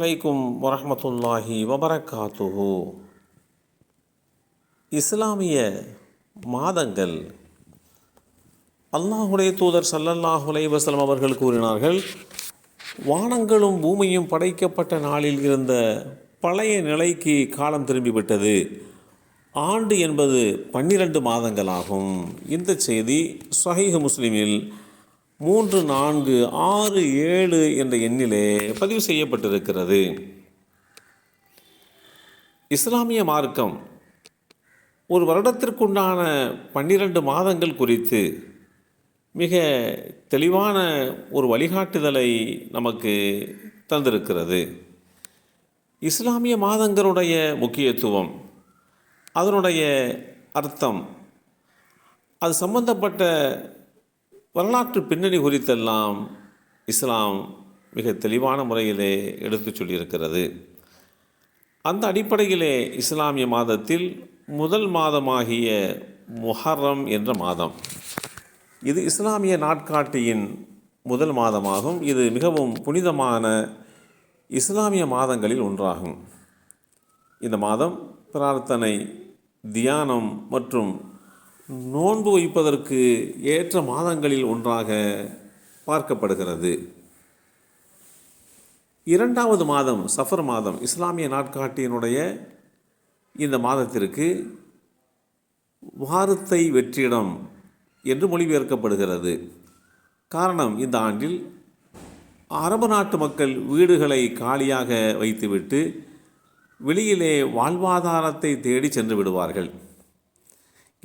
அலைக்கும் வரமத்துல்லாஹி வபரகாத்துஹு. இஸ்லாமிய மாதங்கள் அல்லாஹுடைய தூதர் சல்லல்லாஹ் அலைஹி அவர்கள் கூறினார்கள் வானங்களும் பூமியும் படைக்கப்பட்ட நாளில் இருந்த பழைய நிலைக்கு காலம் திரும்பிவிட்டது. ஆண்டு என்பது பன்னிரண்டு மாதங்களாகும். இந்த செய்தி சஹீஹ் முஸ்லிமில் மூன்று நான்கு ஆறு ஏழு என்ற எண்ணிலே பதிவு செய்யப்பட்டிருக்கிறது. இஸ்லாமிய மார்க்கம் ஒரு வருடத்திற்குண்டான பன்னிரண்டு மாதங்கள் குறித்து மிக தெளிவான ஒரு வழிகாட்டுதலை நமக்கு தந்திருக்கிறது. இஸ்லாமிய மாதங்களுடைய முக்கியத்துவம் அதனுடைய அர்த்தம் அது சம்பந்தப்பட்ட வரலாற்று பின்னணி குறித்தெல்லாம் இஸ்லாம் மிக தெளிவான முறையிலே எடுத்துச் சொல்லியிருக்கிறது. அந்த அடிப்படையிலே இஸ்லாமிய மாதத்தில் முதல் மாதமாகிய முஹர்ரம் என்ற மாதம். இது இஸ்லாமிய நாட்காட்டியின் முதல் மாதமாகும். இது மிகவும் புனிதமான இஸ்லாமிய மாதங்களில் ஒன்றாகும். இந்த மாதம் பிரார்த்தனை தியானம் மற்றும் நோன்பு வைப்பதற்கு ஏற்ற மாதங்களில் ஒன்றாக பார்க்கப்படுகிறது. இரண்டாவது மாதம் சஃபர் மாதம் இஸ்லாமிய நாட்காட்டியினுடைய இந்த மாதத்திற்கு வாரத்தை வெற்றிடம் என்று மொழிபெயர்க்கப்படுகிறது. காரணம் இந்த ஆண்டில் அரபு நாட்டு மக்கள் வீடுகளை காலியாக வைத்துவிட்டு வெளியிலே வாழ்வாதாரத்தை தேடி சென்று விடுவார்கள்.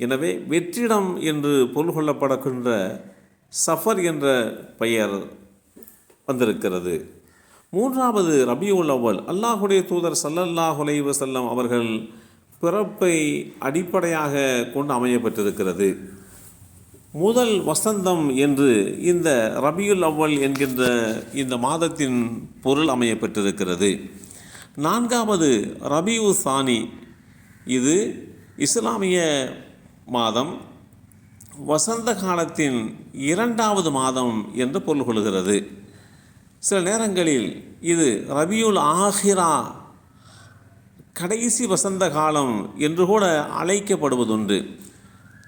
எனவே வெற்றிடம் என்று பொருள் கொள்ளப்படக்கின்ற சஃபர் என்ற பெயர் வந்திருக்கிறது. மூன்றாவது ரபியுல் அவ்வல் அல்லாஹுடைய தூதர் சல்லல்லாஹ் அலைஹி செல்லம் அவர்கள் பிறப்பை அடிப்படையாக கொண்டு அமையப்பட்டிருக்கிறது முதல் வசந்தம் என்று இந்த ரபியுல் அவ்வல் என்கின்ற இந்த மாதத்தின் பொருள் அமையப்பட்டிருக்கிறது நான்காவது ரபியு சானி இது இஸ்லாமிய மாதம் வசந்த காலத்தின் இரண்டாவது மாதம் என்று பொருள் கொள்கிறது சில நேரங்களில் இது ரபியுல் ஆஹிரா கடைசி வசந்த காலம் என்று கூட அழைக்கப்படுவதுண்டு.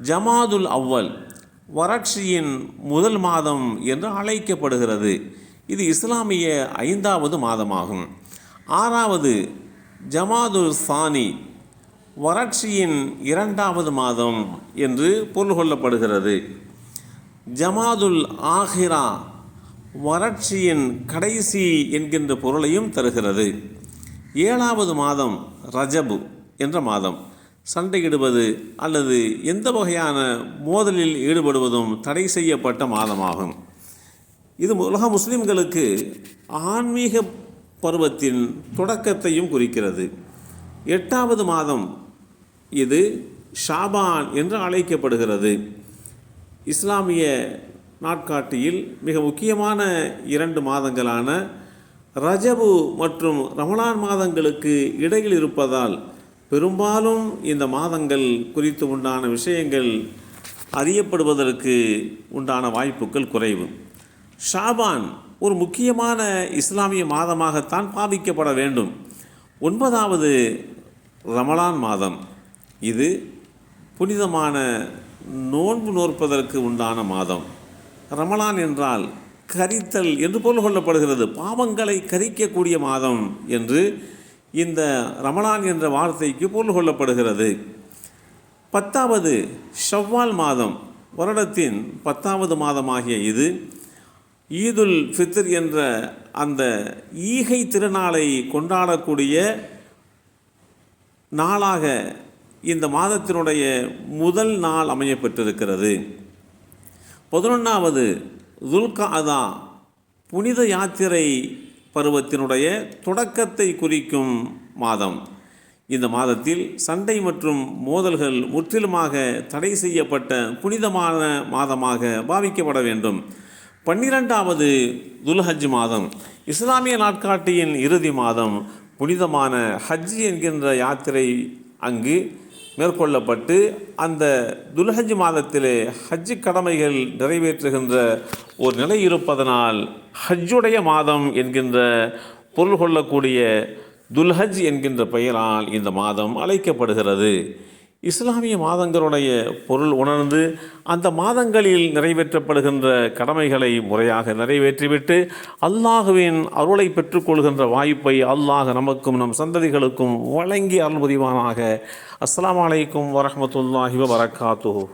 ஜமாதுல் அவ்வல் வறட்சியின் முதல் மாதம் என்று அழைக்கப்படுகிறது. இது இஸ்லாமிய ஐந்தாவது மாதமாகும். ஆறாவது ஜமாதுல் சானி வறட்சியின் இரண்டாவது மாதம் என்று பொருள் கொள்ளப்படுகிறது. ஜமாதுல் ஆஹிரா வறட்சியின் கடைசி என்கின்ற பொருளையும் தருகிறது. ஏழாவது மாதம் ரஜபு என்ற மாதம். சண்டையிடுவது அல்லது எந்த வகையான மோதலில் ஈடுபடுவதும் தடை செய்யப்பட்ட மாதமாகும். இது உலக முஸ்லிம்களுக்கு ஆன்மீக பருவத்தின் தொடக்கத்தையும் குறிக்கிறது. எட்டாவது மாதம் இது ஷாபான் என்று அழைக்கப்படுகிறது. இஸ்லாமிய நாட்காட்டியில் மிக முக்கியமான இரண்டு மாதங்களான ரஜபு மற்றும் ரமலான் மாதங்களுக்கு இடையில் இருப்பதால் பெரும்பாலும் இந்த மாதங்கள் குறித்து உண்டான விஷயங்கள் அறியப்படுவதற்கு உண்டான வாய்ப்புகள் குறைவு. ஷாபான் ஒரு முக்கியமான இஸ்லாமிய மாதமாகத்தான் பாவிக்கப்பட வேண்டும். ஒன்பதாவது ரமலான் மாதம். இது புனிதமான நோன்பு நோற்பதற்கு உண்டான மாதம். ரமலான் என்றால் கரித்தல் என்று பொருள் கொள்ளப்படுகிறது. பாவங்களை கரிக்கக்கூடிய மாதம் என்று இந்த ரமலான் என்ற வார்த்தைக்கு பொருள் கொள்ளப்படுகிறது. பத்தாவது ஷவ்வால் மாதம். வருடத்தின் பத்தாவது மாதமாகிய இது ஈதுல் ஃபித்ர் என்ற அந்த ஈகை திருநாளை கொண்டாடக்கூடிய நாளாக இந்த மாதத்தினுடைய முதல் நாள் அமையப்பட்டிருக்கிறது பதினொன்றாவது துல்காதா புனித யாத்திரை பருவத்தினுடைய தொடக்கத்தை குறிக்கும் மாதம். இந்த மாதத்தில் சண்டை மற்றும் மோதல்கள் முற்றிலுமாக தடை செய்யப்பட்ட புனிதமான மாதமாக பாவிக்கப்பட வேண்டும். பன்னிரெண்டாவது துல்ஹஜ் மாதம். இஸ்லாமிய நாட்காட்டியின் இறுதி மாதம். புனிதமான ஹஜ் என்கின்ற யாத்திரை அங்கு மேற்கொள்ளப்பட்டு அந்த துல்ஹஜ் மாதத்திலே ஹஜ்ஜு கடமைகள் நிறைவேற்றுகின்ற ஒரு நிலை இருப்பதனால் ஹஜ்ஜுடைய மாதம் என்கின்ற பொருள் கொள்ளக்கூடிய துல்ஹஜ் என்கின்ற பெயரால் இந்த மாதம் அழைக்கப்படுகிறது. இஸ்லாமிய மாதங்களுடைய பொருள் உணர்ந்து அந்த மாதங்களில் நிறைவேற்றப்படுகின்ற கடமைகளை முறையாக நிறைவேற்றிவிட்டு அல்லாஹுவின் அருளை பெற்றுக்கொள்கின்ற வாய்ப்பை அல்லாஹ் நமக்கும் நம் சந்ததிகளுக்கும் வழங்கி அருள் புரிவானாக. அஸ்ஸலாமு அலைக்கும் வரஹ்மத்துல்லாஹி வபரகாத்துஹு.